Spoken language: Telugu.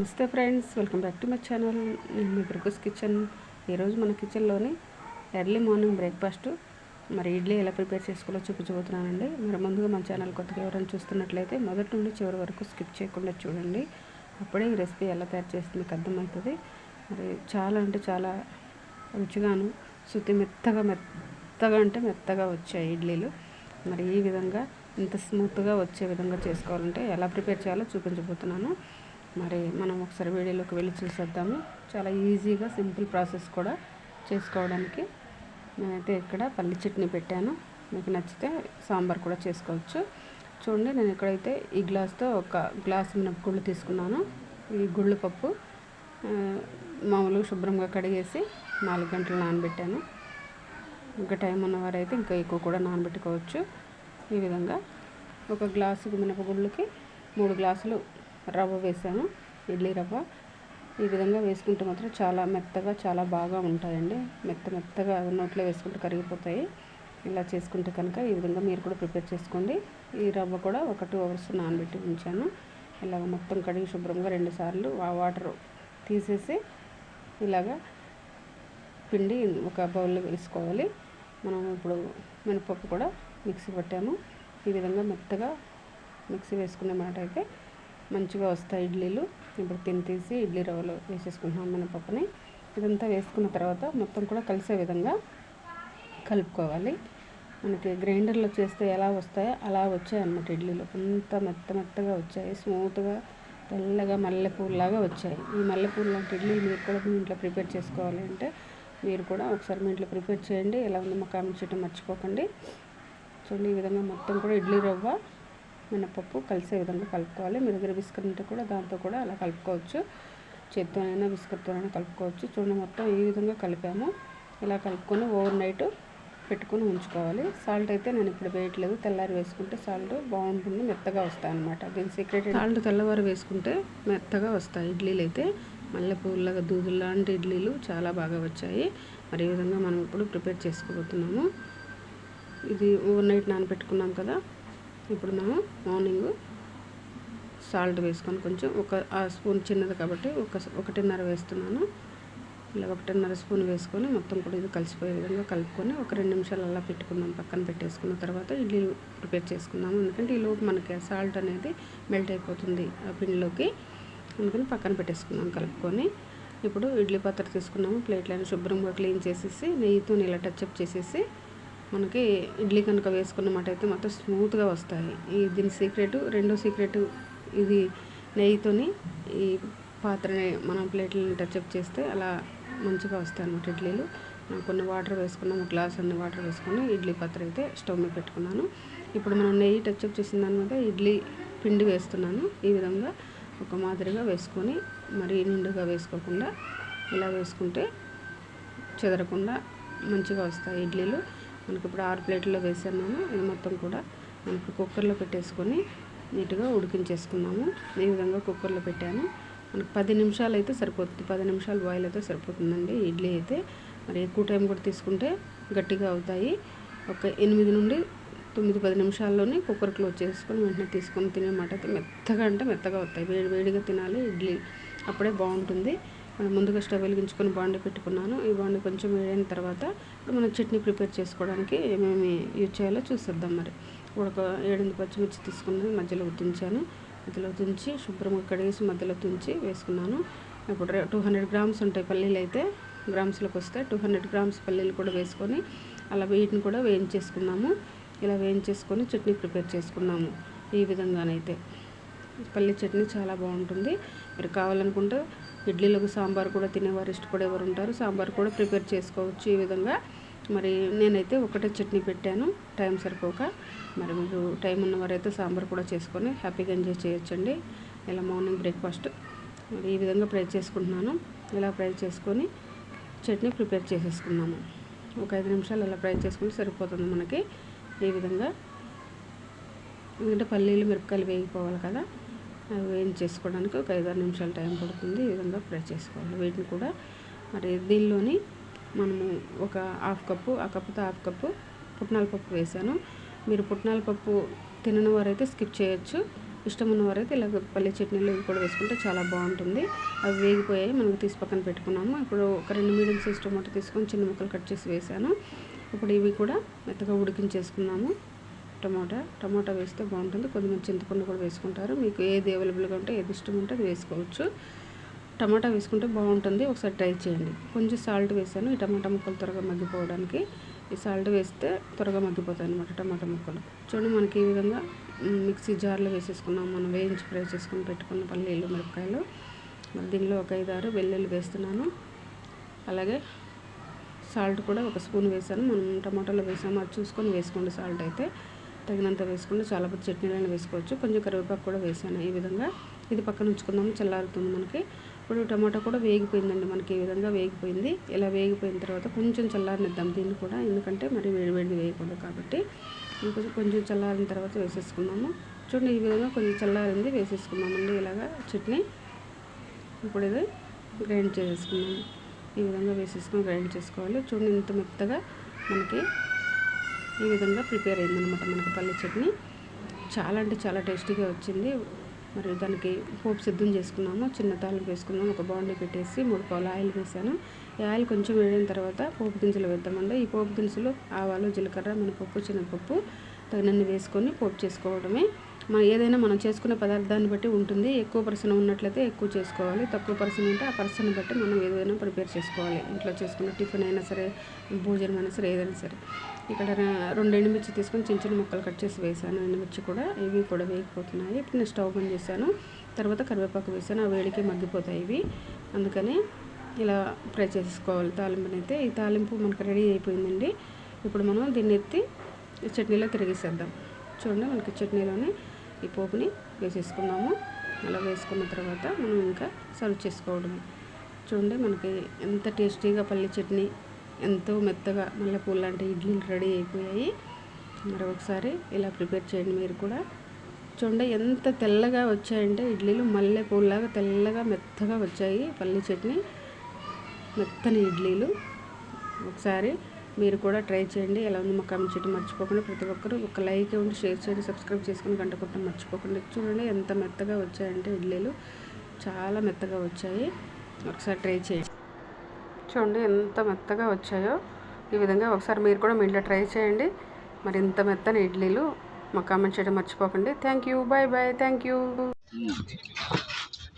నమస్తే friends welcome back to my channel. నేను మీ బ్రకుస్ కిచెన్. ఈరోజు మన కిచెన్లోని ఎర్లీ మార్నింగ్ బ్రేక్ఫాస్ట్ మరి ఇడ్లీ ఎలా ప్రిపేర్ చేసుకోవాలో చూపించబోతున్నానండి. మరి ముందుగా మన ఛానల్ కొత్తగా ఎవరైనా చూస్తున్నట్లయితే మొదటి నుండి చివరి వరకు స్కిప్ చేయకుండా చూడండి. అప్పుడే ఈ రెసిపీ ఎలా తయారు చేస్తుంది మీకు అర్థమవుతుంది. మరి చాలా అంటే చాలా రుచిగాను శుద్ధి మెత్తగా మెత్తగా అంటే మెత్తగా వచ్చాయి ఇడ్లీలు. మరి ఈ విధంగా ఇంత స్మూత్గా వచ్చే విధంగా చేసుకోవాలంటే ఎలా ప్రిపేర్ చేయాలో చూపించబోతున్నాను. మరి మనం ఒకసారి వీడియోలోకి వెళ్ళి చూసేద్దాము. చాలా ఈజీగా సింపుల్ ప్రాసెస్ కూడా చేసుకోవడానికి. నేనైతే ఇక్కడ పల్లి చట్నీ పెట్టాను. మీకు నచ్చితే సాంబార్ కూడా చేసుకోవచ్చు. చూడండి నేను ఇక్కడైతే ఈ గ్లాస్తో ఒక గ్లాస్ మినపగుళ్ళు తీసుకున్నాను. ఈ గుళ్ళు పప్పు మామూలుగా శుభ్రంగా కడిగేసి నాలుగు గంటలు నానబెట్టాను. ఇంకా టైం ఉన్నవారైతే ఇంకా ఎక్కువ కూడా నానబెట్టుకోవచ్చు. ఈ విధంగా ఒక గ్లాసు మినపగుళ్ళకి మూడు గ్లాసులు రవ్వ వేసాను ఇడ్లీ రవ్వ. ఈ విధంగా వేసుకుంటే మాత్రం చాలా మెత్తగా చాలా బాగా ఉంటాయండి. మెత్త మెత్తగా నోట్లో వేసుకుంటే కరిగిపోతాయి. ఇలా చేసుకుంటే కనుక ఈ విధంగా మీరు కూడా ప్రిపేర్ చేసుకోండి. ఈ రవ్వ కూడా ఒక టూ అవర్స్ నానబెట్టి ఉంచాను. ఇలాగ మొత్తం కడిగి శుభ్రంగా రెండు సార్లు ఆ వాటర్ తీసేసి ఇలాగా పిండి ఒక బౌల్లో వేసుకోవాలి. మనం ఇప్పుడు మినపప్పు కూడా మిక్సీ పట్టాము. ఈ విధంగా మెత్తగా మిక్సీ వేసుకునే మాట అయితే మంచిగా వస్తాయి ఇడ్లీలు. ఇప్పుడు తిని తీసి ఇడ్లీ రవ్వలో వేసేసుకుంటున్నాం మినపప్పుని ఇదంతా వేసుకున్న తర్వాత మొత్తం కూడా కలిసే విధంగా కలుపుకోవాలి. మనకి గ్రైండర్లో చేస్తే ఎలా వస్తాయో అలా వచ్చాయి అన్నమాట ఇడ్లీలు. అంత మెత్త మెత్తగా వచ్చాయి. స్మూత్గా తెల్లగా మల్లెపూలాగా వచ్చాయి. ఈ మల్లెపూలు లాంటి ఇడ్లీ మీరు కూడా మీ ఇంట్లో ప్రిపేర్ చేసుకోవాలి అంటే మీరు కూడా ఒకసారి మీ ఇంట్లో ప్రిపేర్ చేయండి. ఎలా ఉందో మా కామెంట్ చేయడం మర్చిపోకండి. చూడండి ఈ విధంగా మొత్తం కూడా ఇడ్లీ రవ్వ మినపప్పు కలిసే విధంగా కలుపుకోవాలి. మీ దగ్గర బిస్కెట్ ఉంటే కూడా దాంతో కూడా అలా కలుపుకోవచ్చు. చేత్తోనైనా బిస్కెట్తోనైనా కలుపుకోవచ్చు. చూడండి మొత్తం ఈ విధంగా కలిపాము. ఇలా కలుపుకొని ఓవర్ నైట్ పెట్టుకొని ఉంచుకోవాలి. సాల్ట్ అయితే నేను ఇప్పుడు వేయట్లేదు. తెల్లారి వేసుకుంటే సాల్ట్ బాగుంటుంది మెత్తగా వస్తాయి అనమాట దీని సీక్రెట్ సాల్ట్ తెల్లవారు వేసుకుంటే మెత్తగా వస్తాయి ఇడ్లీలు అయితే. మల్లెపూలగా దూదులు లాంటి ఇడ్లీలు చాలా బాగా వచ్చాయి. మరి ఈ విధంగా మనం ఇప్పుడు ప్రిపేర్ చేసుకోబోతున్నాము. ఇది ఓవర్ నైట్ నానబెట్టుకున్నాం కదా. ఇప్పుడు మనం మార్నింగ్ సాల్ట్ వేసుకొని కొంచెం ఒక ఆ స్పూన్ చిన్నది కాబట్టి ఒక ఒకటిన్నర వేస్తున్నాను. ఇలా ఒకటిన్నర స్పూన్ వేసుకొని మొత్తం కూడా ఇది కలిసిపోయే విధంగా కలుపుకొని ఒక రెండు నిమిషాలు అలా పెట్టుకున్నాం పక్కన పెట్టేసుకున్న తర్వాత ఇడ్లీ ప్రిపేర్ చేసుకుందాము ఎందుకంటే ఈ లోపు మనకి సాల్ట్ అనేది మెల్ట్ అయిపోతుంది ఆ పిండిలోకి. అందుకని పక్కన పెట్టేసుకున్నాం కలుపుకొని. ఇప్పుడు ఇడ్లీ పాత్ర తీసుకున్నాము. ప్లేట్లను శుభ్రంగా క్లీన్ చేసేసి నెయ్యితో ఇలా టచ్అప్ చేసేసి మనకి ఇడ్లీ కనుక వేసుకున్నమాటైతే అయితే మొత్తం స్మూత్గా వస్తాయి. ఈ దీని సీక్రెట్ రెండో సీక్రెట్ ఇది నెయ్యితోని ఈ పాత్రని మనం ప్లేట్లని టచ్అప్ చేస్తే అలా మంచిగా వస్తాయి అన్నమాట ఇడ్లీలు. కొన్ని వాటర్ వేసుకున్నాము గ్లాస్ అన్ని వాటర్ వేసుకొని ఇడ్లీ పాత్ర అయితే స్టవ్ మీద పెట్టుకున్నాను. ఇప్పుడు మనం నెయ్యి టచ్అప్ చేసిన దాని మీద ఇడ్లీ పిండి వేస్తున్నాను. ఈ విధంగా ఒక మాదిరిగా వేసుకొని మరీ నిండుగా వేసుకోకుండా ఇలా వేసుకుంటే చెదరకుండా మంచిగా వస్తాయి ఇడ్లీలు. మనకి ఇప్పుడు ఆరు ప్లేట్లో వేసాను ఇది మొత్తం కూడా మనకి కుక్కర్లో పెట్టేసుకొని నీట్గా ఉడికించేసుకున్నాము. ఈ విధంగా కుక్కర్లో పెట్టాను. మనకి పది నిమిషాలు అయితే సరిపోతుంది. పది నిమిషాలు బాయిల్ అయితే సరిపోతుందండి ఇడ్లీ అయితే. మరి ఎక్కువ టైం కూడా తీసుకుంటే గట్టిగా అవుతాయి. ఒక ఎనిమిది నుండి తొమ్మిది పది నిమిషాల్లోనే కుక్కర్ క్లోజ్ చేసుకొని వెంటనే తీసుకొని తినేమాట అయితే మెత్తగా అంటే మెత్తగా అవుతాయి. వేడి వేడిగా తినాలి ఇడ్లీ. అప్పుడే బాగుంటుంది. ముందుగా స్టవ్ వెలిగించుకొని బాండి పెట్టుకున్నాను. ఈ బాండి కొంచెం వేడైన తర్వాత ఇప్పుడు మనం చట్నీ ప్రిపేర్ చేసుకోవడానికి ఏమేమి యూజ్ చేయాలో చూసేద్దాం మరి. ఒక ఏడెనిమిది పచ్చిమిర్చి తీసుకున్నాను మధ్యలో తుంచాను మధ్యలో తుంచి శుభ్రంగా కడిగేసి మధ్యలో తుంచి వేసుకున్నాను. ఇప్పుడు టూ హండ్రెడ్ గ్రామ్స్ ఉంటాయి పల్లీలు అయితే గ్రామ్స్లోకి వస్తే టూ హండ్రెడ్ గ్రామ్స్ పల్లీలు కూడా వేసుకొని అలా వీటిని కూడా వేయించేసుకున్నాము. ఇలా వేయించేసుకొని చట్నీ ప్రిపేర్ చేసుకున్నాము ఈ విధంగానైతే. పల్లీ చట్నీ చాలా బాగుంటుంది. మీరు కావాలనుకుంటే ఇడ్లీలకు సాంబార్ కూడా తినేవారు ఇష్టపడేవారు ఉంటారు. సాంబార్ కూడా ప్రిపేర్ చేసుకోవచ్చు ఈ విధంగా. మరి నేనైతే ఒకటే చట్నీ పెట్టాను. టైం సరిపోక మరి మీరు టైం ఉన్నవారైతే సాంబార్ కూడా చేసుకొని హ్యాపీగా ఎంజాయ్ చేయొచ్చండి. ఇలా మార్నింగ్ బ్రేక్ఫాస్ట్ మరి ఈ విధంగా ఫ్రై చేసుకుంటున్నాను. ఇలా ఫ్రై చేసుకొని చట్నీ ప్రిపేర్ చేసేసుకున్నాము ఒక ఐదు నిమిషాలు ఇలా ఫ్రై చేసుకుంటే సరిపోతుంది మనకి. ఈ విధంగా ఎందుకంటే పల్లీలు మిరపకాయలు వేగిపోవాలి కదా. వేయించేసుకోవడానికి ఒక ఐదారు నిమిషాలు టైం పడుతుంది. ఈ విధంగా ఫ్రై చేసుకోవాలి. వీటిని కూడా మరి దీనిలోని మనము ఒక హాఫ్ కప్పు ఆ కప్పుతో హాఫ్ కప్పు పుట్నాల పప్పు వేసాను. మీరు పుట్నాల పప్పు తినని వారైతే స్కిప్ చేయొచ్చు. ఇష్టం ఉన్నవారైతే ఇలాగ పల్లి చట్నీలు ఇవి కూడా వేసుకుంటే చాలా బాగుంటుంది. అవి వేగిపోయాయి. మనకు తీసి పక్కన పెట్టుకున్నాము. ఇప్పుడు ఒక రెండు మీడియం సైజ్ టమాటో తీసుకొని చిన్న ముక్కలు కట్ చేసి వేసాను. ఇప్పుడు ఇవి కూడా మెత్తగా ఉడికించేసుకున్నాము. టమాటా టమాటా వేస్తే బాగుంటుంది. కొద్దిమంది చింతపండు కూడా వేసుకుంటారు. మీకు ఏది అవైలబుల్గా ఉంటే ఏది ఇష్టం ఉంటే అది వేసుకోవచ్చు. టమాటా వేసుకుంటే బాగుంటుంది. ఒకసారి ట్రై చేయండి. కొంచెం సాల్ట్ వేసాను. ఈ టమాటా ముక్కలు త్వరగా మగ్గిపోవడానికి ఈ సాల్ట్ వేస్తే త్వరగా మగ్గిపోతాయి అనమాట టమాటా ముక్కలు. చూడండి మనకి ఈ విధంగా మిక్సీ జార్లో వేసేసుకున్నాం. మనం వేయించి ఫ్రై చేసుకుని పెట్టుకున్న పల్లీలు మిరపకాయలు. మరి దీనిలో ఒక ఐదు ఆరు వెల్లుల్లి వేస్తున్నాను. అలాగే సాల్ట్ కూడా ఒక స్పూన్ వేసాను. మనం టమాటాలో వేసాము? అది చూసుకొని వేసుకోండి సాల్ట్ అయితే. తగినంత వేసుకుంటే చాలా పెద్ద చట్నీలైనా వేసుకోవచ్చు. కొంచెం కరివేపాకు కూడా వేసాను ఈ విధంగా. ఇది పక్కన ఉంచుకుందాము. చల్లారుతుంది మనకి. ఇప్పుడు టమాటా కూడా వేగిపోయిందండి మనకి ఈ విధంగా వేగిపోయింది. ఇలా వేగిపోయిన తర్వాత కొంచెం చల్లారనిద్దాం దీన్ని కూడా. ఎందుకంటే మరి వేడి వేడి వేయకూడదు కాబట్టి. ఇంకొంచెం కొంచెం చల్లారిన తర్వాత వేసేసుకున్నాము చూడండి ఈ విధంగా కొంచెం చల్లారింది వేసేసుకున్నామండి ఇలాగా చట్నీ. ఇప్పుడు ఇది గ్రైండ్ చేసేసుకున్నాము ఈ విధంగా వేసేసుకుని గ్రైండ్ చేసుకోవాలి. చూడండి ఇంత మెత్తగా మనకి ఈ విధంగా ప్రిపేర్ అయిందనమాట మనకి పల్లి చట్నీ. చాలా అంటే చాలా టేస్టీగా వచ్చింది. మరి దానికి పోపు సిద్ధం చేసుకున్నాము చిన్న తాలింపు వేసుకున్నాము ఒక బాండీ పెట్టేసి మూడు పావులు ఆయిల్ వేసాను. ఈ ఆయిల్ కొంచెం వేడిన తర్వాత పోపు దినుసులు వేద్దామండి. ఈ పోపు దినుసులు ఆవాలు జీలకర్ర మినపప్పు చిన్నపప్పు తగినన్ని వేసుకొని పోపు చేసుకోవడమే. మనం ఏదైనా మనం చేసుకునే పదార్థాన్ని బట్టి ఉంటుంది. ఎక్కువ పర్సన్ ఉన్నట్లయితే ఎక్కువ చేసుకోవాలి. తక్కువ పర్సన్ ఉంటే ఆ పర్సన్ బట్టి మనం ఏదైనా ప్రిపేర్ చేసుకోవాలి. ఇంట్లో చేసుకున్న టిఫిన్ అయినా సరే భోజనం అయినా సరే ఏదైనా సరే. ఇక్కడ రెండు ఎండుమిర్చి తీసుకొని చిన్న చిన్న ముక్కలు కట్ చేసి వేసాను ఎండుమిర్చి కూడా ఇవి కూడా వేగిపోతున్నాయి. ఇప్పుడు నేను స్టవ్ బంద్ చేశాను. తర్వాత కరివేపాకు వేసాను ఆ వేడికి మగ్గిపోతాయి ఇవి. అందుకని ఇలా ఫ్రై చేసుకోవాలి. తాలింపునైతే ఈ తాలింపు మనకు రెడీ అయిపోయిందండి. ఇప్పుడు మనం దీన్ని ఎత్తి చట్నీలో తిరిగేసేద్దాం. చూడండి మనకి చట్నీలోనే ఈ పోపుని వేసేసుకున్నాము. అలా వేసుకున్న తర్వాత మనం ఇంకా సర్వ్ చేసుకోవడమే. చూడండి మనకి ఎంత టేస్టీగా పల్లి చట్నీ ఎంతో మెత్తగా మల్లెపూలు లాంటి ఇడ్లీలు రెడీ అయిపోయాయి. మరి ఒకసారి ఇలా ప్రిపేర్ చేయండి మీరు కూడా. చూడండి ఎంత తెల్లగా వచ్చాయంటే ఇడ్లీలు మల్లెపూలాగా తెల్లగా మెత్తగా వచ్చాయి పల్లి చట్నీ. మెత్తని ఇడ్లీలు. ఒకసారి మీరు కూడా ట్రై చేయండి. ఎలా ఉంది మా కామెంట్ చేయడం మర్చిపోకుండా ప్రతి ఒక్కరు ఒక లైక్ ఇవ్వండి షేర్ చేయండి సబ్స్క్రైబ్ చేసుకుని గంట కొట్టడం మర్చిపోకుండా. చూడండి ఎంత మెత్తగా వచ్చాయంటే ఇడ్లీలు. చాలా మెత్తగా వచ్చాయి. ఒకసారి ట్రై చేయండి. చూడండి ఎంత మెత్తగా వచ్చాయో. ఈ విధంగా ఒకసారి మీరు కూడా మీ ఇంట్లో ట్రై చేయండి. మరి ఇంత మెత్తని ఇడ్లీలు మాకు కామెంట్ చేయడం మర్చిపోకండి. Thank you bye bye thank you